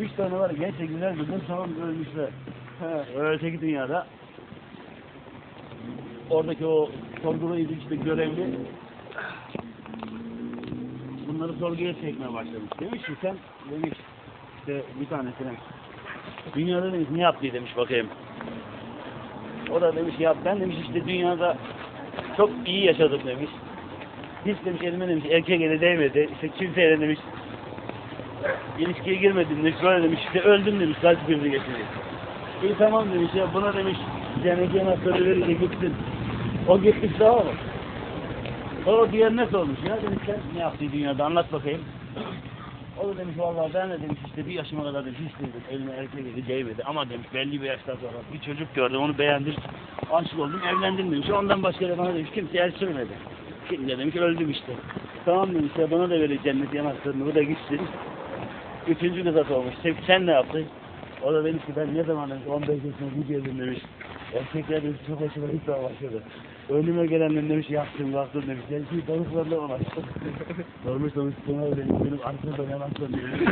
Üç tane var genç güzel kızım tamam ölmüşler. Öteki dünyada oradaki o sorguluydu işte görevli bunları sorguya çekmeye başlamış. Demiş ki sen demiş işte bir tanesine dünyada demiş ne yaptı demiş bakayım. O da demiş ya ben demiş işte dünyada çok iyi yaşadım demiş. Hiç demiş elime demiş erkek eli değmedi. İşte kimseyle demiş ilişkiye girmedim demiş. Böyle demiş işte öldüm demiş kalp krizi geçirdi. İyi tamam demiş ya buna demiş cennet anahtarı verince gitsin. O gitmiş daha mı? O diğer nasıl olmuş ya demiş sen ne yaptı dünyada anlat bakayım. O da demiş vallahi ben de demiş işte bir yaşıma kadar demiş hiç demiş elime erkek eli değmedi ama demiş belli bir yaştan sonra bir çocuk gördüm onu beğendim aşık oldum evlendim demiş ondan başka da bana demiş kimse el sürmedi. Şimdi de demiş öldüm işte. Tamam demiş ya bana da verir cennet yanaklarını bu da gitsin. Üçüncü kızat olmuş. Sen, ne yaptın? O da demiş ki ben ne zaman demiş 15 yaşına bir geldim demiş. Erkekler demiş çok hoşuma gitmeye başladı. Önüme gelenler demiş yaktım yaktım demiş. Ben şimdi balıklarla uğraştım. Sormuş sormuş sana demiş benim arkada yanaklarım demiş.